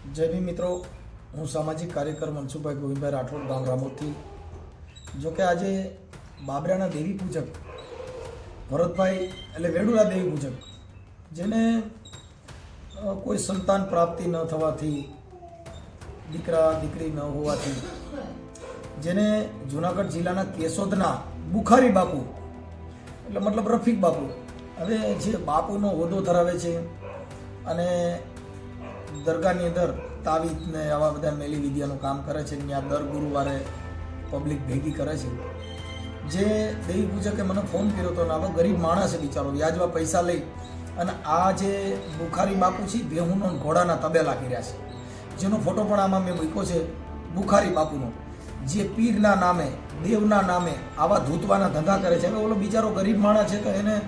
જય ભીમ મિત્રો. હું સામાજિક કાર્યકર મનસુખભાઈ ગોવિંદભાઈ રાઠોડ, ગામ રામોદથી. જોકે આજે બાબરાના દેવી પૂજક, ભરતભાઈ એટલે વેડુલા દેવી પૂજક, જેને કોઈ સંતાન પ્રાપ્તિ ન થવાથી, દીકરા, દીકરી ન હોવાથી, જેને જુનાગઢ જિલ્લાના કેશોદના બુખારી બાપુ, એટલે મતલબ રફીક બાપુ, હવે જે બાપુનો હોદ્દો ધરાવે છે અને દરગાહની અંદર તાવીત ને આવા બધા મેલી વિદ્યાનું કામ કરે છે ત્યાં દર ગુરુવારે પબ્લિક ભેગી કરે છે. જે દેવી પૂજકે મને ફોન કર્યો હતો આવા ગરીબ માણસ છે બિચારો, વ્યાજમાં પૈસા લઈ. અને આ જે બુખારી બાપુ છે, બેહુનો ઘોડાના તબેલા કર્યા છે. જેનો ફોટો પણ આમાં મેં મૂક્યો છે, બુખારી બાપુનો. જે પીરના નામે, દેવના નામે આવા ધૂતવાના ધંધા કરે છે. હવે ઓલો બિચારો ગરીબ માણસ છે, તો એને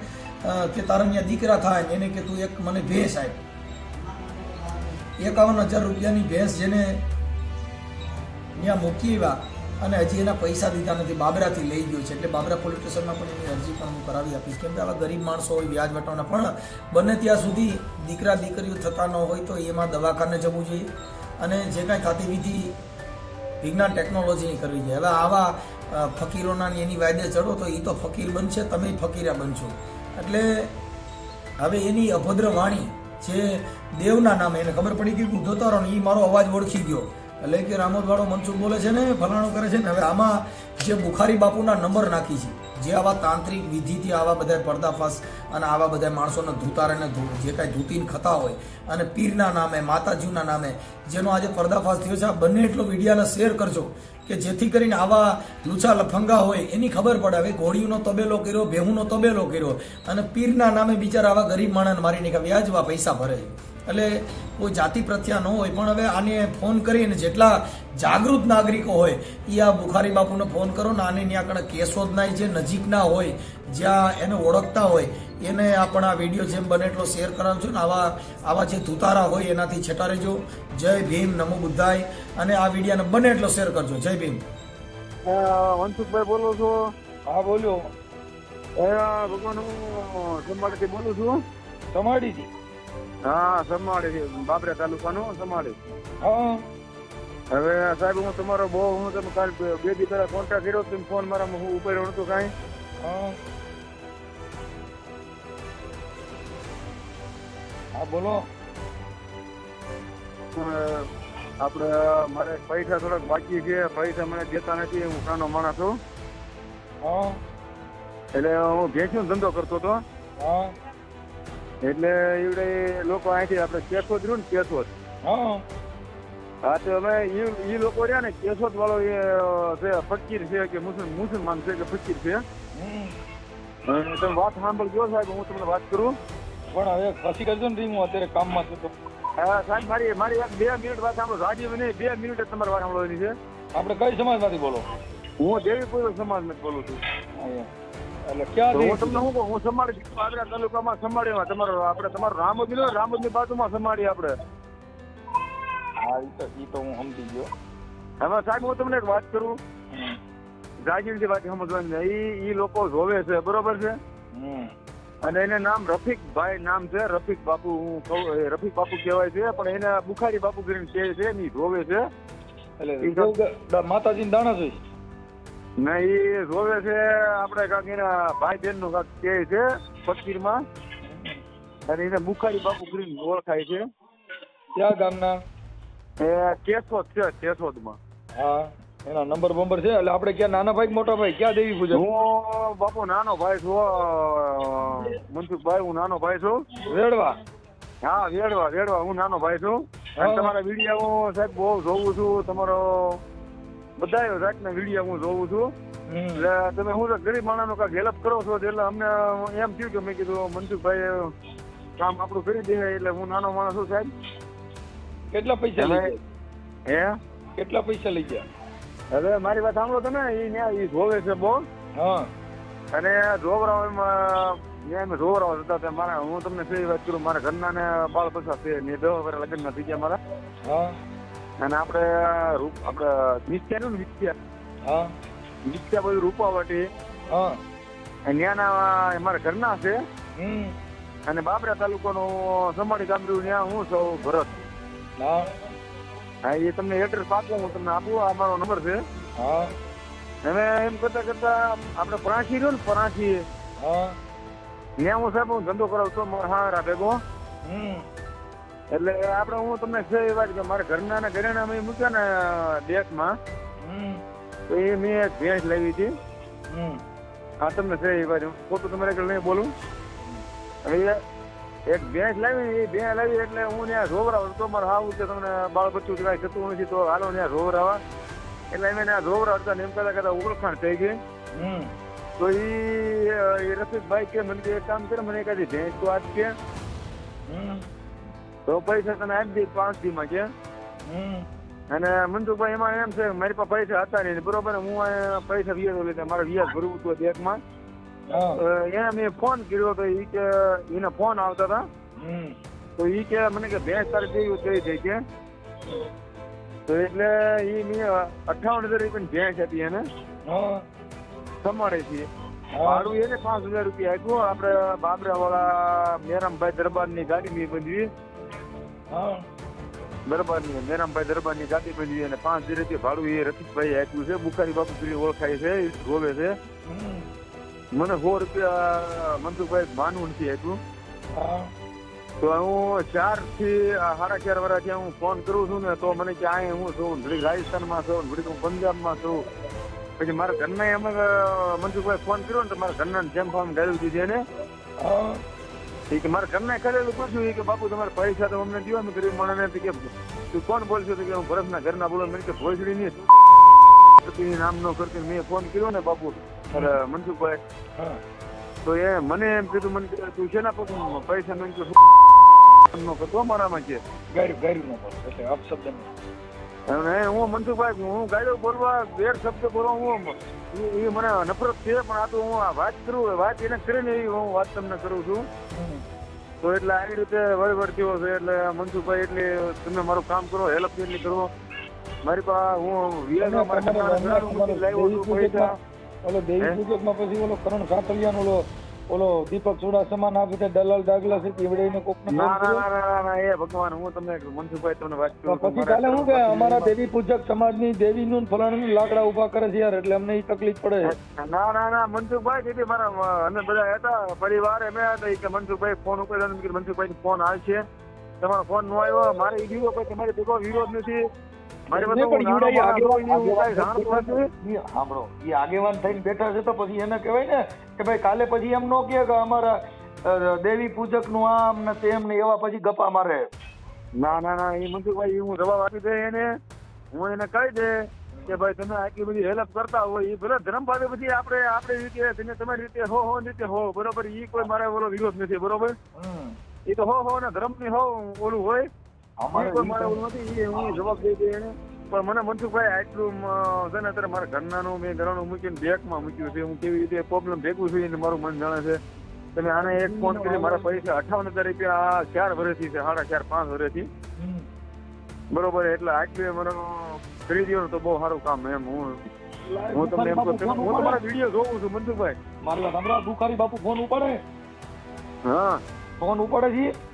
કે તારા દીકરા થાય એને કે તું એક મને ભેસ આપ. એકાવન હજાર રૂપિયાની ભેંસ જેને ત્યાં મૂકી આવ્યા અને હજી એના પૈસા દીધા નથી, બાબરાથી લઈ ગયો છે. એટલે બાબરા પોલીસ સ્ટેશનમાં પણ એની અરજી પણ હું કરાવી આપીશ. કેમ કે આવા ગરીબ માણસો હોય, વ્યાજ વટાવના પણ બને ત્યાં સુધી દીકરા, દીકરીઓ થતા ન હોય તો એમાં દવાખાને જવું જોઈએ અને જે કાંઈ ખાતીવિધિ વિજ્ઞાન ટેકનોલોજીની કરવી જોઈએ. હવે આવા ફકીરોના એની વાયદે ચડો તો એ તો ફકીર બનશે, તમે ફકીરા બનશો. એટલે હવે એની અભદ્ર વાણી જે દેવના નામે, એને ખબર પડી ગઈ હું જોતો રહ્યો એ મારો અવાજ ઓળખી ગયો. એટલે કે રામોદવાળો મનસુખ બોલે છે ને, ફલાણું કરે છે ને, હવે આમાં જે બુખારી બાપુના નંબર નાખી છે, જે આવા તાંત્રિક વિધિથી આવા બધા પર્દાફાશ અને આવા બધા માણસોને ધૂતારે ને ધૂ- જે કાંઈ ધૂતીને ખતા હોય, અને પીરના નામે, માતાજીના નામે, જેનો આજે પર્દાફાશ થયો છે, આ બંને એટલો મીડિયાને શેર કરજો. કે જેથી કરીને આવા લૂછા લફંગા હોય, એની ખબર પડે. હવે ઘોડીનો તબેલો કર્યો, ભેહુનો તબેલો કર્યો અને પીરના નામે બિચારા આવા ગરીબ માણસને મારી નાખ્યા. વ્યાજવા પૈસા ભરે છે. એટલે કોઈ જાતિ પ્રત્યા ન હોય. પણ હવે આને ફોન કરીને જેટલા જાગૃત નાગરિકો હોય એ આ બુખારી બાપુને ફોન કરો ને આને ત્યાં આગળ કેશોદના જે નજીકના હોય જ્યાં એને ઓળખતા હોય એને આપણા વીડિયો જેમ બને એટલો શેર કરાવજો ને આવા આવા જે ધુતારા હોય એનાથી છેટા રહેજો. જય ભીમ નમો બુદ્ધાય. અને આ વિડીયોને બને એટલો શેર કરજો. જય ભીમ. મનસુખભાઈ બોલો છો? હા બોલ્યો. એ ભગવાન હું સમાડીથી બોલું છું. સમાડીથી હા સમાડી બાબરા તાલુકાનું સમાડી હા. હવે સાહેબ હું તમારો બહુ હું તમે કાલ બે દી પહેલા કોન્ટેક્ટ કર્યો તમે ફોન મારામાં હું ઉપર નહોતું કાંઈ. હા. બોલો. આપણે મારે પૈસા થોડાક બાકી છે. પૈસા મને દેતા નથી હું કાનો માણસ છું. એટલે હું ભેંસનો ધંધો કરતો હતો. હા. એટલે એવડે લોકો અહીંથી આપણે કેશોદ રહ્યું ને કેશોદ. હા. હા તો અમે એ લોકો રહ્યા ને કેશોદ વાળો એ છે ફકીર છે કે મુસ્લિમ મુસલમાન છે કે ફકીર છે. તમે વાત સાંભળજો સાહેબ હું તમને વાત કરું. પણ હવે પછી કરજો ને રીંગ હું અત્યારે કામમાં છું તો. હા સાહેબ મારી મારી એક બે મિનિટ વાત સાંભળો. રાજીવ નહીં બે મિનિટ તમારે વાત સાંભળવાની છે. આપણે કઈ સમાજમાંથી બોલો? હું દેવીપુર સમાજમાંથી બોલું છું. એટલે ક્યાં હું તમને શું હું હું સમાડી આગ્રા તાલુકામાં સમાડીમાં તમારો આપણે તમારું રામોદી નો રામોદની બાજુમાં સંભાળી આપણે. હા એ તો એ તો હું સમજી ગયો. હવે સાહેબ હું તમને એક વાત કરું. હમ. વાત સમજવાની એ એ લોકો જોવે છે બરોબર છે? હમ. અને એને નામ રફીકભાઈ નામ છે. રફીક બાપુ હું કહું રફીક બાપુ કહેવાય છે પણ એને બુખારી બાપુ કરીને કહે છે એની જોવે છે. એટલે માતાજી દાણા જોઈશ ને એ જોવે છે આપણે કાંક એના ભાઈ બેનનું કાંક કે છે ફકીરમાં. અને એને બુખારી બાપુ ગ્રીન ઓળખાય છે. ક્યાં ગામના? એ કેશોદ છે કેશોદમાં. હા એના નંબર બંબર છે? એટલે આપણે ક્યાં નાના ભાઈ મોટા ભાઈ? ક્યાં દેવી પૂજા? હું બાપુ નાનો ભાઈ છું મનસુખભાઈ હું નાનો ભાઈ છું. રેડવા હા વેડવા રેડવા હું નાનો ભાઈ છું. અને તમારા વીડિયો હું સાહેબ બહુ જોઉં છું તમારો બધા રાતના વીડિયો હું જોઉં છું. એટલે તમે હું ગરીબ માણસનો કાંઈક હેલ્પ કરો છો એટલે અમને એમ થયું કે મેં કીધું મનસુખભાઈ કામ આપણું કરી દે એટલે હું નાનો માણસ છું સાહેબ. કેટલા પૈસા લઈ હે? કેટલા પૈસા લઈ ગયા હવે મારી વાત સાંભળો તમે એ ન્યા એ જોવે છે બહુ. હા. અને જોવરાઓમાં ન્યા અમે જોવરાઓ હતા તે મારા હું તમને સહી વાત કરું મારા ઘરના ને બાળ પછા છે ને વર્ષ લગ્ન થઈ ગયા મારા. હા. અને આપણે રૂપ આપણે નિત્યા નું નિત્યા. હા. નિત્યા બધું રૂપાવટી હા. ત્યાંના મારા ઘરના છે. અને બાબરા તાલુકાનો સમાડી ગામડું ત્યાં હું સૌ ભરત. હા. હા એ તમને એડ્રેસ પાકું હું તમને આપું આ મારો નંબર છે. હા. અને એમ કરતા કરતા આપણે પરાઠી રહ્યો ને પરાઠી હા. ત્યાં હું સાહેબ હું ધંધો કરાવતો મારા હારા ભેગો. હમ. એટલે આપણે હું તમને છે એ વાત કે મારા ઘરના ને ઘરેણા મેં મૂક્યા ને દેશમાં તો એ મેં એક ભેંસ લાવી હતી. હા તમને છે એ વાત ખોટું તમારે આગળ નહીં બોલું. હવે એક ભેંસ લાવી ને એ ભેંસ લાવી એટલે હું ત્યાં રોવરાવ. તો મારે આવું કે તમને બાળ બચ્ચું કાંઈ થતું નથી તો હાલો ત્યાં ઝોવરાવા એટલે એમ ત્યાં રોવરાવતા ને એમ કરતા કરતા ઓળખાણ થઈ ગઈ. તો એ રસિકભાઈ કે મને એક કામ કરે મને એકાદી ભેંસ તો આજ કે તો પૈસા તને આપી દઈ પાંચ દીમાં કે? અને મનસુખભાઈ એમાં એમ છે મારી પાસે પૈસા હતા નહીં. બરોબર હું પૈસા વ્યાજ લીધા મારે વ્યાજ ભરવું હતું બેંકમાં એને મેં ફોન કર્યો તો એ કે એને ફોન આવતા હતા. તો એ કે મને કે ભેંસ તારે જેવી થઈ થઈ કે? તો એટલે એ મેં અઠાવન હજાર રૂપિયા ભેંસ હતી એને. સમાડે છે. ભાડું એને પાંચ હજાર રૂપિયા આપ્યું. આપડે બાબરા વાળા મેરામભાઈ દરબારની ગાડી મેં બંધવી. દરબારની મેરામભાઈ દરબારની ગાડી બંધવી અને પાંચ ધીરેથી ભાડું એ રતીશભાઈ આપ્યું છે. બુકારી બાપુ સુધી ઓળખાય છે જોવે છે. મને સો રૂપિયા મનસુખભાઈ માનવું નથી આપ્યું તો હું ચારથી સાડા ચાર વર્ષથી હું ફોન કરું છું ને તો મને કે આ હું છું ઘડીક રાજસ્થાનમાં છું ઘડીક હું પંજાબમાં છું. પછી મારા ઘરના એમ મનસુખભાઈ ફોન કર્યો ને તો મારા ઘરના જેમ ફોન ગાળ્યું દીધી એને હા. એ કે મારા ઘરના કરેલું પૂછ્યું એ કે બાપુ તમારે પૈસા તો અમને દીવા મેં ગરીબ માણસને તો કે તું કોણ બોલશો? તો કે હું ભરતના ઘરના બોલો મેં કે ભોસડી નહીં. નામ નો કરતી મેં ફોન કર્યો ને બાપુ અરે મનસુખભાઈ. હા. તો એ મને એમ કીધું મને તું તું ના પકડ પૈસા મેં કીધું નો મારામાં છે ગાડી ગાડી નો એટલે અપશબ્દ અને હું મનસુખભાઈ હું ગાડીઓ બોલવા ગેર શબ્દ બોલવા હું ઈ મને નફરત છે પણ આ તો હું વાત કરું વાત એને કરીને એવી હું વાત તમને કરું છું. તો એટલે આવી રીતે વહીવટ થયો છે એટલે મનસુખભાઈ એટલે તમે મારું કામ કરો હેલ્પ એટલી કરો. મારી પાસે હું વ્યાજમાં મારા લાવ્યો છું પૈસા. ઓલો દેવી પૂજકમાં પછી ઓલો કરણ કાતલિયાનો ઓલો ઓલો દીપક ચુડાસમા ના બધા દલાલ દાગલા છે એવડે કોક ના ના ના ના એ ભગવાન હું તમને મનસુખભાઈ તમને વાત કરું પછી કાલે હું કે અમારા દેવી પૂજક સમાજની દેવીનું ને લાકડા ઊભા કરે છે યાર એટલે અમને ઈ તકલીફ પડે. ના ના ના મનસુખભાઈ જેથી મારા અમે બધા હતા પરિવાર અમે હતા કે મનસુખભાઈ ફોન ઉપર મનસુખભાઈ ફોન આવશે. તમારો ફોન નો આવ્યો મારે ઈ વિરોધ પછી મારી ભેગો વિરોધ નથી. આગેવાન- સાંભળો. થઈને બેઠા છે તો પછી એને કહેવાય ને કે ભાઈ કાલે પછી એમ નો કે અમારા દેવી પૂજકનું આમ ને તેમ ને એવા પછી ગપા મારે. ના ના ના એ મનસુખભાઈ હું જવાબ આપી દે એને. હું એને કહી દે કે ભાઈ તમે આટલી બધી હેલ્પ કરતા હોય એ ભલે ધર્મ પાસે પછી આપણે આપણે રીતે તમે તમારી રીતે હો હો રીતે હો બરોબર? ઈ કોઈ મારે ઓલો વિરોધ નથી બરોબર. એ તો હો હો ને ધર્મની હો ઓલું હોય. અમારે તો- ઓલું નથી એ હું જવાબ એને. પણ મને મનસુખભાઈ આટલું છે ને અત્યારે મારા ઘરનાનું મેં ઘરનું મૂકીને બેગમાં મૂક્યું છે. હું કેવી રીતે પ્રોબ્લેમ ભેગું છું એને મારું મન જાણે છે. તમે આને એક ફોન કરી મારા પૈસા અઠાવન હજાર રૂપિયા આ ચાર વર્ષથી છે સાડા ચાર પાંચ વર્ષથી. બરોબર એટલે આટલું મને કરી દો તો બહુ સારું કામ એમ હું હું તમને એમ કહું હું તમારા વીડિયો જોઉં છું મનસુખભાઈ. મારી સાંભળો બાપુ ફોન ઉપાડે. હા. ફોન ઉપાડે છે.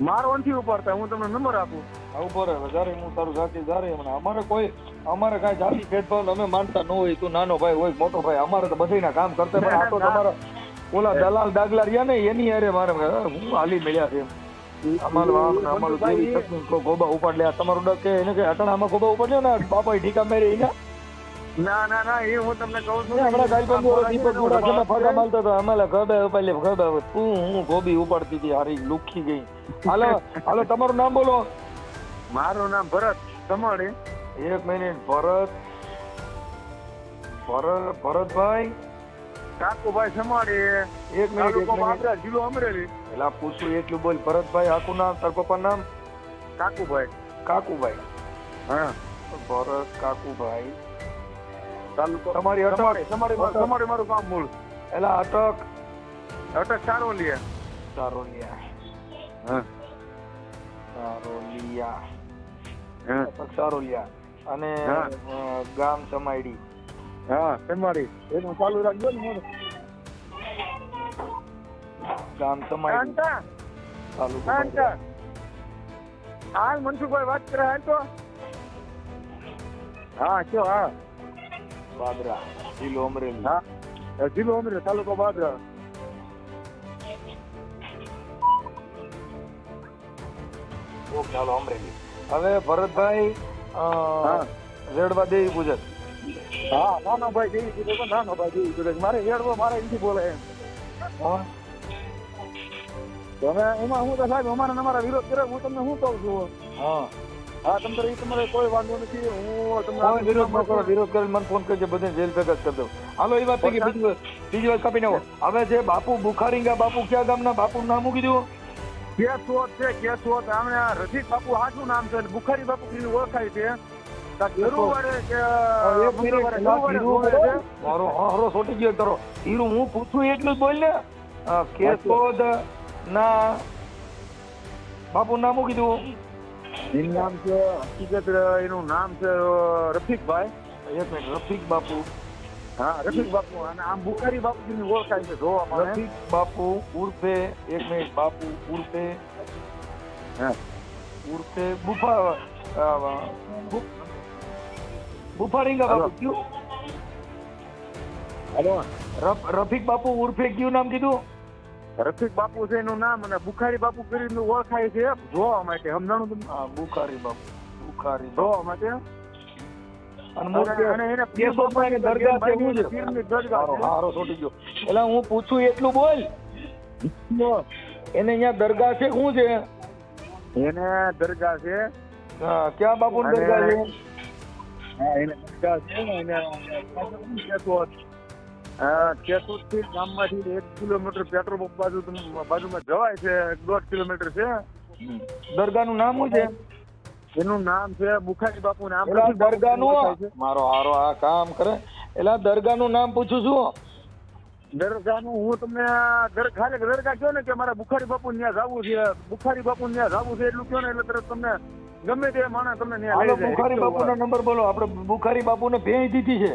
મારો નથી ઉપાડતા હું તમને નંબર આપું. ઊભો રહે વધારે હું તારું સાચી જારે હમણાં અમારે કોઈ અમારે કાંઈ જાતિ ભેદભાવ અમે માનતા ન હોય તું નાનો ભાઈ હોય મોટો ભાઈ અમારે તો બધાયના કામ કરતા પણ આ તો તમારા ઓલા દલાલ દાગલા રહ્યા ને એની અરે મારે હું હાલી મળ્યા છે અમારું આમ ગોબા ઉપાડ લે તમારું ડક એને કઈ અટણામાં ગોબા ઉપાડ્યો ને? બાપા ઠીકા મેરે એને? ના ના ના એ હું તમને કહું છું હમણાં ગાયબંધુ ઓલો દીપક ગુડાસમાં ફાટા મારતો હતો. અમારે ગબે ઉપાડલે ગબે તું હું ગોબી ઉપાડતી હતી હારી લુખી ગઈ. હાલો હાલો તમારું નામ બોલો. મારું નામ ભરત સમાડી એક મિનિટ ભરત. ભરત ભરતભાઈ. કાકુભાઈ સમાડી એક મિનિટ એક મિનિટ. જિલ્લો અમરેલી. પેલા પૂછું એટલું બોલ. ભરતભાઈ આખું નામ તાર પપ્પા નામ? કાકુભાઈ. કાકુભાઈ. હા. ભરત કાકુભાઈ. તાલુકો તમારી અટક. સમાડી મારું- કામ મૂળ. એટલે અટક. અટક સારો લે સારોલિયા. હા. સારોલિયા. હા. અટક સારોલિયા. અને ગામ સમાયડી. હા સમાડી એનું ચાલુ રાખજો ને મોઢું. ગામ સમાયડી. ચાલુ હાલ મનસુખભાઈ વાત કરે તો. હા કયો હા. બાબરા જિલ્લો અમરેલી હા જિલ્લો અમરેલી તાલુકો બાદરા ઓકે અમરેલી હવે ભરતભાઈ. રેડવા દેવી પૂજક હા નાનો ભાઈ જેવી કીધું તો નાનો ભાઈ દેવી કીધું મારે રેડવો મારે એમથી બોલે એમ. તમે એમાં હું તો સાહેબ અમારા અમારા વિરોધ કર્યો હું તમને શું કહું છું? હા. હા તમારે તમારે કોઈ વાંધો નથી. હું તમને વિરોધ ન કરો વિરોધ કરીને મને ફોન કરજો બધે જેલ ભેગા કરી દઉં. હાલો એ વાત થઈ ગઈ. બીજી વાત બીજી કાપી નાખો. હવે જે બાપુ બુખારીંગા બાપુ ક્યાં ગામના? બાપુ નામ મૂકી દઉં કેશવત છે કેશવત. આમને આ રસિક બાપુ સાચું નામ છે બુખારી બાપુ કીધું ઓળખાય છે. હારો સોટી ગયો તારો. ધીરું હું પૂછું એટલું જ બોલ ને. આ કેશોદ ના બાપુ નામ મૂકી દઉં એનું નામ છે હકીકત એનું નામ છે રફીકભાઈ. એક મિનિટ રફીક બાપુ. હા રફીક બાપુ. અને આમ બુખારી બાપુ કરીને ઓળખાય છે જોવા મળે. રફીક બાપુ ઉર્ફે એક મિનિટ બાપુ ઉર્ફે. હા. ઉર્ફે બુફા બુફારીંગા બાપુ કયું? હલો. રફ- રફીક બાપુ ઉર્ફે કયું નામ કીધું? રફીક બાપુ છે એનું નામ અને બુખારી બાપુ કરીને ઓળખાય છે જોવા માટે સમજાણું તમને? બુખારી બાપુ. બુખારી જોવા માટે? એટલે હું પૂછું એટલું બોલ. એને અહીંયા દરગાહ છે શું છે? એને દરગાહ છે. ક્યાં બાપુ દરગાહ છે? હા એને દરગાહ છે ને એને કેશોદ હા, કેશોદથી ગામમાંથી એક કિલોમીટર પેટ્રોલ પંપ બાજુ બાજુમાં જવાય છે દોઢ કિલોમીટર છે. દરગાહનું નામ શું છે? એનું નામ છે બુખારી બાપુ ને આમ એલા રફીક બાપુ દરગાહનું મારો હારો આ કામ કરે. એટલે દરગાહનું નામ પૂછું છું. દરગાહનું હું તમને ખાલી દરગાહ કહો ને કે મારા બુખારી બાપુ ત્યાં જવું છે. બુખારી બાપુ ત્યાં જવું છે એટલું કહો ને એટલે તરત તમને ગમે તે માણસ તમને ત્યાં બાપુ નો બુખારી બાપુનો નંબર બોલો. આપણે બુખારી બાપુને ભેજ દીધી છે.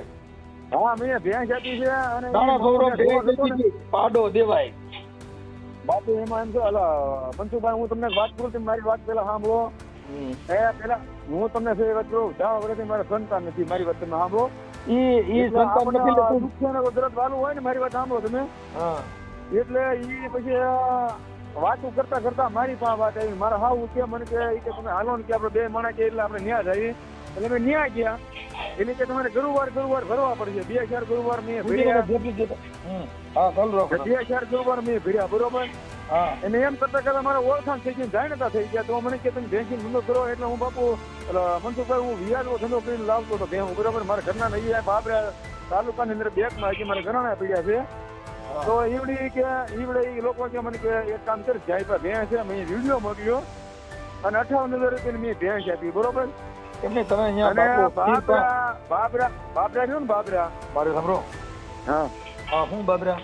હા મેં ભેંસ આપી છે અને દાણા સૌરભ ભેંસ જોવા જતો ને, દીધી. છે. પાડો દેવાય. બાપુ એમાં એમ છે અલા મનસુખભાઈ હું તમને વાત કરું તમે મારી વાત પેલા સાંભળો. એ પેલા હું તમને છે વાત કહું જાઓ વગરથી મારે સંતાન નથી મારી વાત તમે સાંભળો. ઈ ઈ એટલે સંતાન આપણને નથી લેતું દુખ્યાને કોઈ દરદ હોય ને મારી વાત સાંભળો તમે. હા. એટલે ઈ પછી અ, કરતા કરતા મારી પાસે વાત આવી. મારા હાવ કે મને કે તમે હાલો ને કે આપણે બે માણા કે એટલે આપણે ન્યા જઈએ. એટલે મેં ન્યા ગયા. એટલે કે તમારે ગુરુવાર ગુરુવાર ભરવા પડશે. બે હજાર ગુરુવાર મેં ભર્યા. હા ચાલુ રાખો બે હજાર ગુરુવાર મેં ભર્યા બરોબર? અને એમ કરતા કરતા મારા ઓળખાણ થઈ ગઈ જાણતા થઈ ગયા. તો મને કે તમે બેંકિંગ ધંધો કરો એટલે હું બાપુ મનસુખભાઈ હું વ્યાજનો ધંધો કરીને લાવતો હતો ભેહું બરોબર? મારા ઘરના નહીં બાપરે તાલુકાની અંદર બેંકમાં હજી મારા ઘરના પીડ્યા છે. તો ઈવડી કે ઈવડે એ લોકો કે મને કે એક કામ કરી જાય ભેંસ છે. મેં વીડિયો મોકલ્યો. અને અઠાવન હજાર રૂપિયા મેં ભેંસ આપી બરોબર? એમને તમે અહીંયા બાબરા બાબરા બાબરા રહ્યું ને બાબરા? મારે સાંભળો. હા. હા હું બાબરા?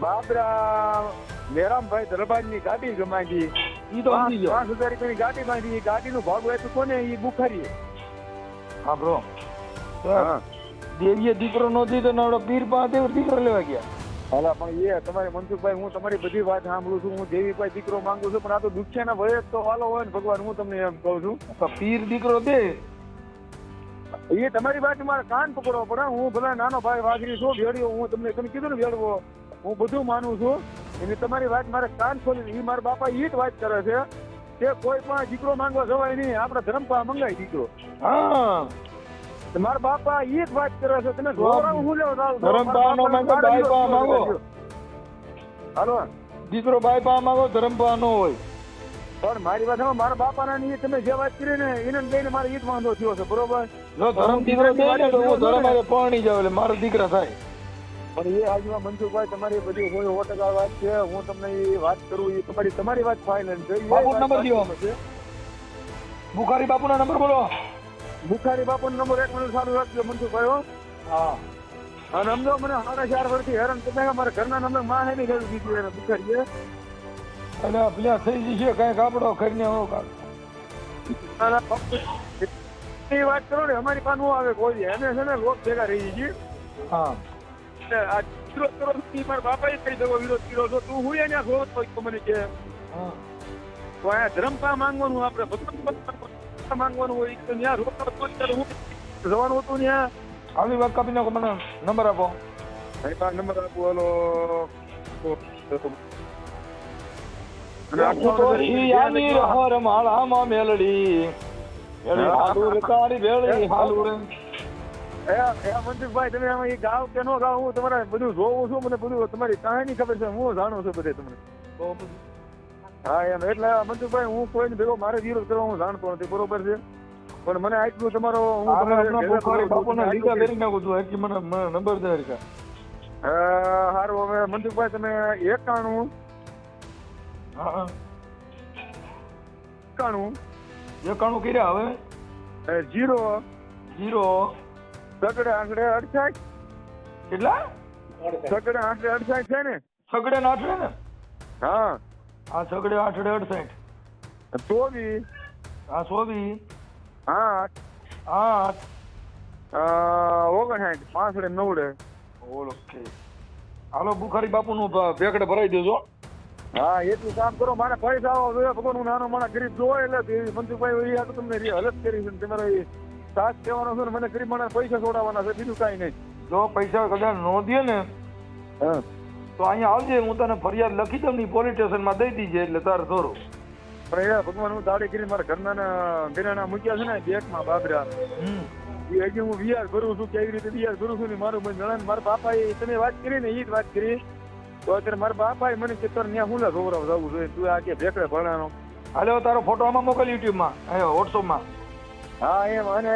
બાબરા મેરામભાઈ દરબારની ગાડી ગમાડી ઈ તો સમજી ગયો. પાંચ હજાર રૂપિયાની ગાડી બાંધી એ ગાડીનું ભાડું આપ્યું કોને? એ બુખારી હા. બ્રો દેવીએ દીકરો નો દીધો ને આવડો પીર પાસે દીકરો લેવા ગયા. હાલા પણ એ તમારે મનસુખભાઈ હું તમારી બધી વાત સાંભળું છું. હું દેવીભાઈ દીકરો માંગુ છું પણ આ તો દુખ્યાના ભય તો વાલો હોય ને ભગવાન હું તમને એમ કહું છું. પીર દીકરો દે એ તમારી વાત મારે કાન પકડવો પડે. હું ભલે નાનો ભાઈ વાઘરી છું ભેળ્યો હું તમને તમે કીધું ને ભેળવો હું બધું માનું છું. અને તમારી વાત મારે કાન ખોલી એ મારા બાપા એ જ વાત કરે છે કે કોઈ પણ દીકરો માંગવા જવાય નહીં. આપણે ધર્મ મંગાય દીકરો. હા. તો મારા બાપા એ જ વાત કરે છે. તમે ગૌરવ હું લેવો જાઓ? ધર્મપા નો માંગો, મારા પા માંગો. હાલો. દીકરો બાઈ પા માંગો ધરમપા નો હોય. પણ મારી વાત સાંભળો, મારા બાપાના ની તમે જે વાત કરી ને એને લઈને મારે ઈ જ વાંધો થયો છે બરોબર? જો ધરમ દીકરો દે ને તો હું ધરમ હારે પરણી જાવ એટલે મારો દીકરા થાય. પણ એ આજમાં મનસુખભાઈ તમારી બધી હોય સો ટકા વાત છે. હું તમને એ વાત કરું એ તમારી તમારી વાત ફાઇનલ છે. બાપુ નંબર દ્યો. બુખારી બાપુના નંબર બોલો. બુખારી બાપુ નંબર એક મને સારું રાખજો મનસુખભાઈ હો. હા. અને સમજો મને સાડા ચાર વર્ષથી હેરાન તમે મારા ઘરના નંબરમાં હે નહીં ગયું દીધું એને બુખારીએ અને પેલા થઈ જશે કંઈક આપડો કરીને હો કાક એ વાત કરો ને અમારી પાસે આવે કોઈ. એને છે ને લોક ભેગા રહી જઈએ હા. આ વિરોધ કરો છો મારા બાપા બાપાએ કહી દેવો વિરોધ કર્યો છો તું હું અહીંયા જોત હોય તો મને કે. હા. તો અહીંયા ધર્મપા માંગવાનું આપણે ભગવાન માંગવાનું હોય તો ત્યાં રોકડો તો ત્યારે હું જવાનું હતું ત્યાં. આવી વાત કાપી નાખો મને નંબર આપો. આ નંબર આપો હાલો. માળામાં મેલડી. તારી મનસુખભાઈ તમે આમાં એ ગાવ કે નો ગાવ હું તમારે બધું જોઉં છું મને બધું તમારી કહાની ખબર છે હું જાણું છું બધે તમને. હા એમ. એટલે મનસુખભાઈ હું કોઈને ભેગો મારે વિરોધ કરવા હું જાણતો નથી. બરોબર છે? પણ મને આટલું તમારો હું છું. બાપુના લીધા લઈ નાખું છું. એટલી મને નંબર દે. અ, હારું હવે મનસુખભાઈ તમે એકાણું એકાણું એકાણું કર્યા હવે? એ જીરો. જીરો. સગડે આંકડે અડસાઠ. કેટલા? સગડે આંકડે અડસાઠ છે ને? સગડે ને આઠડે ને? હા. આ સગડે આઠડે અડસાઠ. ચોવીસ હા સોવી? આઠ. આઠ. ઓગણસાઠ પાંસઠે નવડે. ઓકે. હાલો બુખારી બાપુનું ભેગડે ભરાઈ દેજો. હા એટલું કામ કરો મારે પૈસા આવો જોઈએ ભગવાન નાનો મારા ગરીબ જોવો એટલે મનસુખભાઈ એ આ તો તમને હલત કરી છે તમારો એ સાથ કહેવાનો છે ને મને ગરીબ માણસ પૈસા છોડાવવાના છે બીજું કાંઈ નહીં. જો પૈસા કદાચ નો દે ને હા. તો અહીંયા આવજે હું તને ફરિયાદ લખી દઉં ની પોલીસ સ્ટેશનમાં દઈ દીજે એટલે તાર થોડું પણ એ ભગવાન હું દાડી કરી મારા ઘરના ઘરેણા મૂક્યા છે ને બેકમાં બાબરા. એ હજી હું વ્યાજ ભરું છું કેવી રીતે વ્યાજ ભરું છું ને મારું જણાને મારા બાપા એ તમે વાત કરી ને એ જ વાત કરી. તો અત્યારે મારા બાપા મને કે તને ત્યાં હું છોકરાઓ જવું જોઈએ તું આ કે ભેકડે ભણાનો. હાલો તારો ફોટો આમાં મોકલ યુટ્યુબમાં. વોટ્સઅપમાં હા એમ અને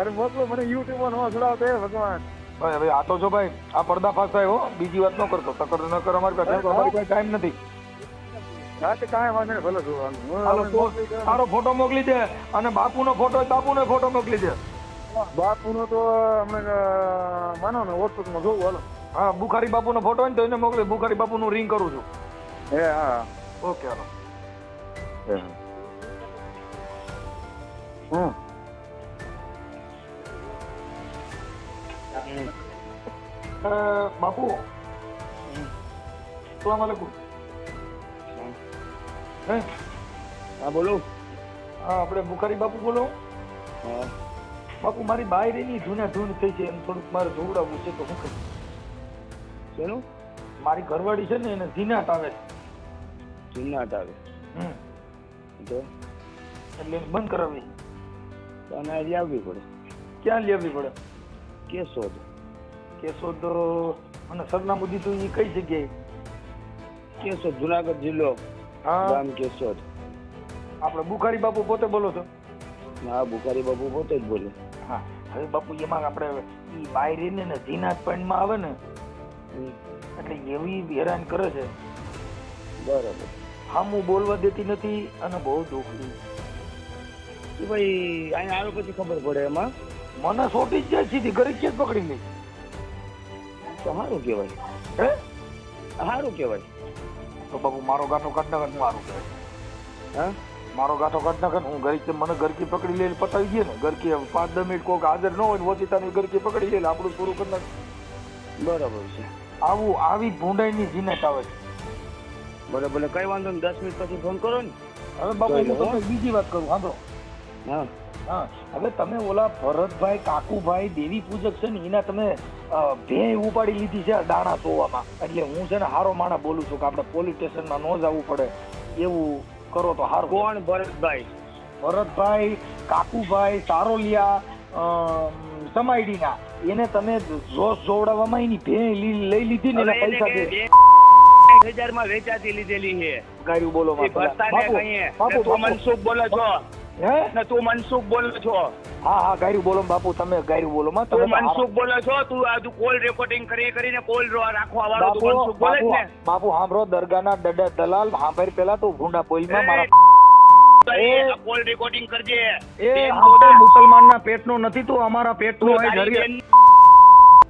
અરે મોકલો મને યુટ્યુબમાં નો ચડાવતો ભગવાન. ભાઈ હવે આ તો જો ભાઈ આ પર્દાફાશ થાય હો બીજી વાત ન કરતો. તકર ન કર અમારી પાસે અમારી પાસે ટાઈમ નથી. તારો ફોટો મોકલી દે અને બાપુનો ફોટો બાપુ બાપુનો ફોટો મોકલી દે. બાપુનો તો હમણાં માનો ને વોટ્સઅપમાં જોવું હાલો. હા બુખારી બાપુનો ફોટો હોય ને તો એને મોકલી બુખારી બાપુનું રિંગ કરું છું. હે હા. Okay hello. હે. હમ. અ, બાપુ સલામ આલેકુમ હે હા બોલો હા આપણે બુખારી બાપુ બોલો હા બાપુ મારી બાયરીની ધૂના ધૂન થઈ છે એમ થોડુંક મારે જોવડાવવું છે તો શું કરું શેનું મારી ઘરવાળી છે ને એને ઝીનાટ આવે ઝીનાટ જુનાટ આવે હમ તો એટલે બંધ કરાવવી અને હજી આવવી પડે. ક્યાં લેવી પડે? કેશોદ કેશોદ અને સરનામું દીધું એ કઈ જગ્યાએ? કેશોદ જુનાગઢ જિલ્લો. હા. ગામ કેશોદ આપણે બુખારી બાપુ પોતે બોલો છો? હા બુખારી બાપુ પોતે જ બોલે. હા હવે બાપુ એમાં આપણે એ બાયરીને ને ઝીનાટ પેન્ટમાં આવે ને એટલે એવી હેરાન કરે છે. બરાબર. હા હું બોલવા દેતી નથી અને બહુ દુઃખ. એ ભાઈ અહીંયા આવે પછી ખબર પડે એમાં? મને સોટી જ જાય સીધી ઘરે જ પકડી લે તો સારું કહેવાય. હે? સારું કહેવાય. તો બાપુ મારો ગાંઠો કાઢ નાખે સારું મારું હે હા? મારો ગાંઠો કાઢ નાખે હું ઘરે મને ઘરકી પકડી લઈને પતાવી દઈએ ને. ઘરકી પાંચ દસ મિનિટ કોઈક હાજર ન હોય ને તાની ઘરકી પકડી લે આપણું પૂરું કરી નાખે. બરાબર છે. આવું આવી ભૂંડાઈની જીનેટ આવે છે. બરાબર કઈ વાંધો નહીં. દસ મિનિટ પછી ફોન કરો ને. હવે બાપુ હું. તમને બીજી વાત કરું સાંભળો. હા. હા હવે તમે ઓલા ભરતભાઈ કાકુભાઈ દેવી પૂજક છે ને એના તમે અ, ઉપાડી લીધી છે દાણા સોવામાં એટલે હું છે ને હારો માણા બોલું છું કે આપણે પોલીસ સ્ટેશનમાં ન જવું પડે. એવું કરો તો હારું. કોણ ભરતભાઈ? ભરતભાઈ કાકુભાઈ સારોલિયા સમાયડીના. એને તમે જોશ જોવડાવવામાં એની ભે લઈ લીધી ને એના પૈસા દે હજારમાં વેચાતી લીધેલી છે. બોલો બાપુ. મનસુખ બોલો છો. હે ને તું મનસુખ બોલો છો હા હા ગાયું બોલો બાપુ તમે ગાયું બોલો માં તું તમે મનસુખ બોલો છો તું આ તું કોલ રેકોર્ડિંગ કરી કરીને કોલ રાખવા વાળો તું મનસુખ બોલે છે બાપુ ને દરગાના દલાલ હાંભર પેલા તો ભૂંડા બોલમાં મારા કોલ રેકોર્ડિંગ કરજે એ. મુસલમાનના પેટનો નથી તું અમારા પેટનો નું હોય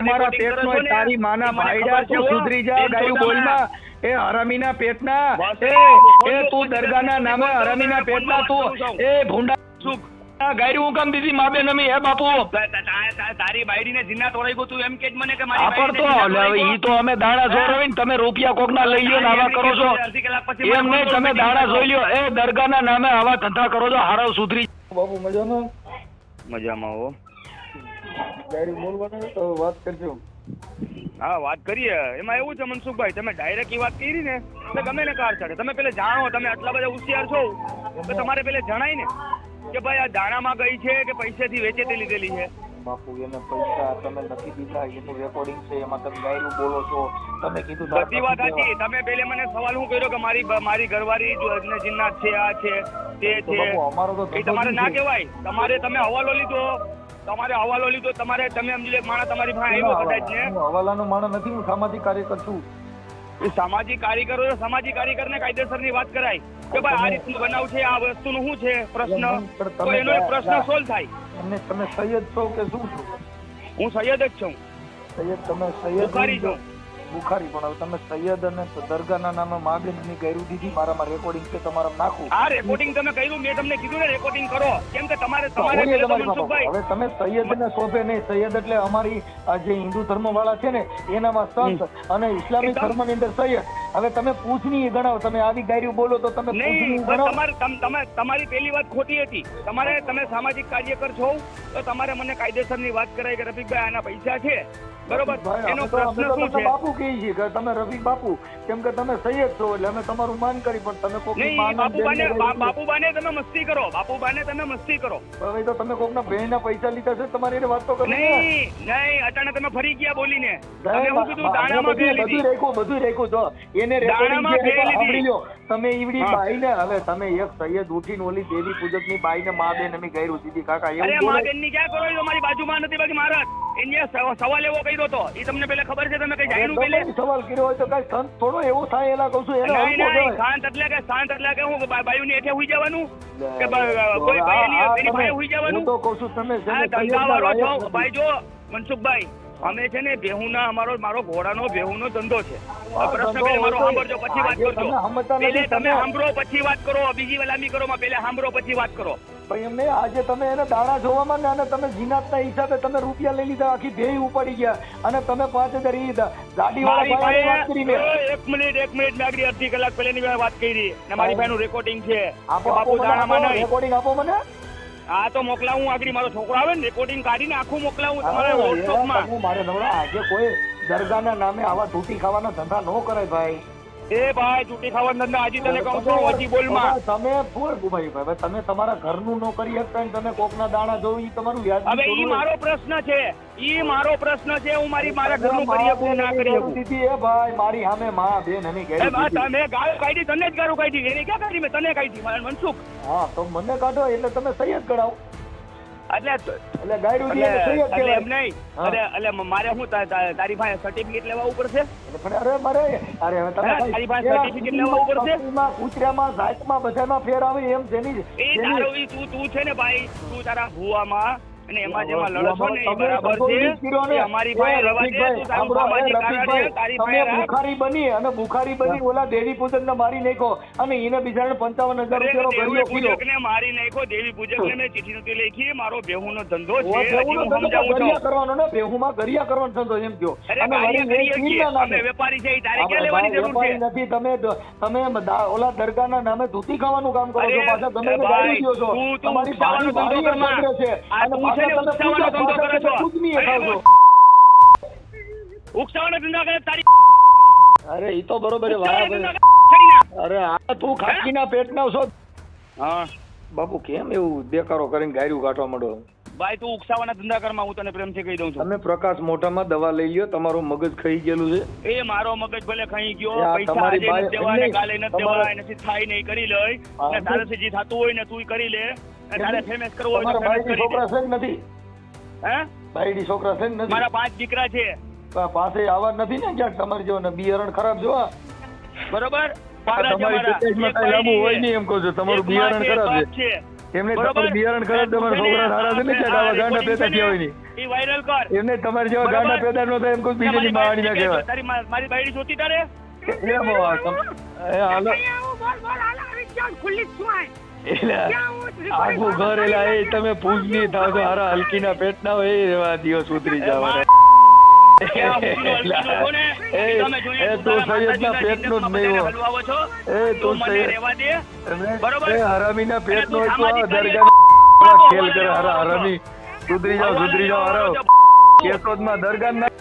અમારા પેટનો? તારી માના ભાઈડા છે તું. સુધરી જા ગાયું. બોલમાં એ હરામીના પેટના. એ તું દરગાના દરગાહના નામે હરામીના પેટના તું. એ ભૂંડા સુખ હું કામ દીધી? માબે નમી હે બાપુ. તા- તા- તા- તા- તારી બાયડીને જીના તોડાઈ ગયું તું એમ કે મને કે મારી આપણ તો બાયડીને જીના હવે તોડાઈ ઈ તો અમે દાણા જોઈ ને તમે રૂપિયા કોકના લઈ લ્યો ને આવા કરો છો. એમ નહીં તમે દાણા. જોઈ લ્યો. એ દરગાહના નામે આવા ધંધા કરો છો હારો સુધરી. બાપુ મજામાં? મજામાં હો. ડાયરી બોલવાનું તો વાત કરજો. હા વાત કરીએ. એમાં એવું છે મનસુખભાઈ તમે ડાયરેક્ટ એ વાત કરી ને એટલે ગમે ને કાર ચડે તમે પેલા જાણો તમે આટલા બધા હોશિયાર છો તો તમારે પેલા જણાય ને કે ભાઈ આ દાણામાં ગઈ છે કે પૈસેથી વેચેતી લીધેલી છે? બાપુ એને પૈસા તમે નથી દીધા એનું રેકોર્ડિંગ છે એમાં તમે ડાયરી બોલો છો. તમે કીધું બધી વાત સાચી. તમે પેલે મને સવાલ હું કર્યો કે મારી મારી ને જીન્નાત છે આ છે તે છે? તો એ તમારે ના. કહેવાય. તમારે તમે હવાલો લીધો. તમારે હવાલો લીધો તમારે તમે સમજી લે માણસ તમારી પાસે આવ્યો કદાચ ને હવાલાનો માણસ નથી હું સામાજિક કાર્યકર છું. એ સામાજિક કાર્યકરો સામાજિક કાર્યકરને કાયદેસરની વાત કરાય. કે ભાઈ આ રીતનું બનાવ છે આ વસ્તુનું શું છે પ્રશ્ન? તો એનો પ્રશ્ન સોલ્વ થાય. અને તમે સૈયદ છો કે શું છો? હું સૈયદ જ છું. સૈયદ તમે સૈયદ છું. બુખારી પણ હવે તમે સૈયદ અને દરગાહના નામે માબેનની કર્યું દીધી મારામાં રેકોર્ડિંગ છે તમારા નાખું આ રેકોર્ડિંગ તમે કર્યું મેં તમને કીધું ને રેકોર્ડિંગ કરો. કેમ કે તમારે તમારે હવે તમે સૈયદ ને શોભે નહીં. સૈયદ એટલે અમારી આ જે હિન્દુ ધર્મ વાળા છે ને એનામાં સંત અને ઇસ્લામિક. ધર્મની અંદર સૈયદ. હવે તમે પૂછની ગણાવ તમે આવી ગાયરું બોલો તો તમે નહીં તમારે તમારી પહેલી વાત ખોટી હતી. તમારે તમે સામાજિક કાર્યકર છો તો તમારે મને કાયદેસરની વાત કરાય કે રફીકભાઈ આના પૈસા છે. બરોબર? એનો અમે તો- અમે પ્રશ્ન શું છે? બાપુ કહીએ છીએ કે તમે રફીક બાપુ કેમ કે તમે સૈયદ છો એટલે અમે તમારું માન કરી પણ તમે બાપુબાને બાપુબાને મસ્તી કરો બાપુબાને તમે મસ્તી કરો. હવે તો તમે કોકના બહેનના પૈસા લીધા છે તમારી એને વાત તો કરી નહીં નહીં અટાણે તમે ફરી ગયા બોલીને. તમે સાહેબ, કીધું દાણામાં બધું- રાખ્યું, બધું રાખ્યું. જો. એને. તમે ઈવડી બાઈ ને હવે તમે એક સૈયદ ઉઠીને ઓલી દેવી પૂજકની બાઈને મા બેન અમે ગાયરું દીધી કાકા એવું મા બેનની ક્યાં કરો મારી બાજુમાં નથી બાકી મારા એને સવાલ એવો કર્યો તો. એ તમને પેલા ખબર છે? તમે કઈ જાણ્યું પેલે? સવાલ કર્યો હોય તો કઈ સંત થોડો એવો થાય એલા કહું છું એને. શાંત એટલે કે શાંત એટલે કે હું બાયુ ની હેઠે હુઈ જવાનું? કે કોઈ ભાઈ એની તમે- હુઈ જવાનું? તો કહું છું તમે ધંધાવાળો છો ભાઈ જો મનસુખભાઈ અમે છે ને બેહુના અમારો મારો ઘોડાનો બેહુનો ધંધો છે. આ પ્રશ્ન ધંધો મારો સાંભળજો પછી વાત કરજો. પેલે તમે સાંભળો પછી વાત કરો બીજી વલામી કરો માં પેલે સાંભળો પછી વાત કરો. ભાઈ એમને આજે તમે એને દાણા જોવામાં ને અને તમે જીનાતના હિસાબે તમે રૂપિયા લઈ લીધા આખી ભેય ઉપાડી ગયા અને તમે પાંચ હજાર ઈ ગાડી એક મિનિટ એક મિનિટ મેં આગળ અડધી કલાક પહેલાની વાત કરી. ને મારી પાસે રેકોર્ડિંગ છે. બાપુ દાણામાં રેકોર્ડિંગ આપો મને. આ તો મોકલાવું આગળ. મારો છોકરો આવે ને રેકોર્ડિંગ કાઢીને આખું મોકલાવું હા, તમારા વોટ્સઅપમાં મારે નવરા આજે કોઈ દરગાહના નામે આવા તૂટી ખાવાના ધંધા નો કરે ભાઈ. એ ભાઈ ચૂંટી ખાવાના ધંધા આજે તને કહું છું હજી બોલમાં. તમે ફોર ભાઈ. ભાઈ તમે તમારા ઘરનું ન કરી શકતા ને તમે કોકના દાણા જોવું ઈ તમારું યાદ હવે ઈ મારો પ્રશ્ન છે. ઈ મારો પ્રશ્ન છે હું મારી મારા ઘરનું કરી શકું ના કરી શકું? દીધી એ ભાઈ મારી સામે માં બેન એની એ દીધી. તમે ગાળ કાઢી તને જ ગાળું કાઢી એને ક્યાં કાઢી મેં તને કાઢી? મારે મનસુખ હા તો મને કાઢો એટલે તમે સૈયદ ગણાવો એટલે એટલે ગાયરું દી સૈયદ એટલે એમ નહીં. અરે એટલે મારે શું તારી પાસે સર્ટિફિકેટ લેવા ઉપર છે? એટલે પણ અરે મારે અરે હવે તમે તારી પાસે સર્ટિફિકેટ લેવા ઉપર છે? બકરીમાં, કૂતરામાં જાતમાં બધામાં ફેર આવે એમ જેની એ તારો તું તું છે ને ભાઈ. તું તારા ભુવામાં અને એમાં જેમાં લડો છો? ને એ બરાબર છે ને. અમારી પાસે એ દે તારું પાસે રાખ. બની અને બુખારી બની ઓલા દેવી પૂજક ને મારી નાખો અને એને બિચારાને પંચાવન હજાર રૂપિયાનો ગરીયો કીધો મારી નાખો દેવી પૂજકને મેં ચિઠ્ઠી નથી લખી મારો બેહુનો ધંધો છે ગરિયા કરવાનો ને બેહુમાં ગરિયા કરવાનો ધંધો એમ કયો. અને વળી વેપારી છે તારે કે લેવાની જરૂર છે? નથી તમે તમે ઓલા ઓલા દરગાહના નામે ધૂતી ખાવાનું કામ કરો છો પાછા તમે ગાડી છો. તમારી ઉકસાવાનો ધંધો છે. અને છે ઉકસાવાનો ધંધો છો. અરે, ખાવ ઉકસાવાનો ધંધો કરે તારી અરે ઈ તો બરોબર અરે આ તું ખાટકીના પેટના છો. હા. બાપુ કેમ એવું બેકારો કરીને ગાયરું કાઢવા માંડો? ભાઈ તું ઉકસાવાના ધંધા કરમાં હું તને પ્રેમથી કહી દઉં છું. તમે પ્રકાશ મોઢામાં દવા લઈ લ્યો તમારું મગજ ખાઈ ગયેલું છે. એ મારો મગજ ભલે ખાઈ ગયો પૈસા આજે નથી દેવા ને કાલે નથી દેવા નથી થાય નહીં કરી લઈ. અને તારાથી જે થતું હોય ને તું કરી લે. તારે ફેમસ કરવો હોય તો તમારા કરી છોકરા છે કે નથી? હે? બાયડી છોકરા છે કે નથી? મારા પાંચ દીકરા છે. પાસે આવા નથી ને ક્યાંક તમારી જેવા ને બિયારણ ખરાબ જો બરોબર? તમારી બિયારણ ખરાબ છે. એમને? તમારું બિયારણ ખરાબ તમારા છોકરા સારા છે ને? ક્યાંક આવા ગાંડા પેદા થયા હોય નહીં. ઈ કર. એમને તમારી જેવા? ગાંડા પેદા ન થાય એમ કોઈ બીજાની માણી ના કહેવાય. તારી મારી જોતી તારે? આખું ઘર એલા એ તમે પૂજની થાવ તો હારા હલકીના પેટના હોય એ એવા દિવસ ઉતરી જાવ હારા. એ, એ તું સૈયદના પેટનો જ નહીં હો. એ તું મને સૈયદ- રહેવા દે અને બરોબર. એ હરામીના દરગાહના કાર્ય- ખેલ કરે હરા હરામી સુધરી જાઓ સુધરી જાઓ કેશોદમાં દરગાહ ના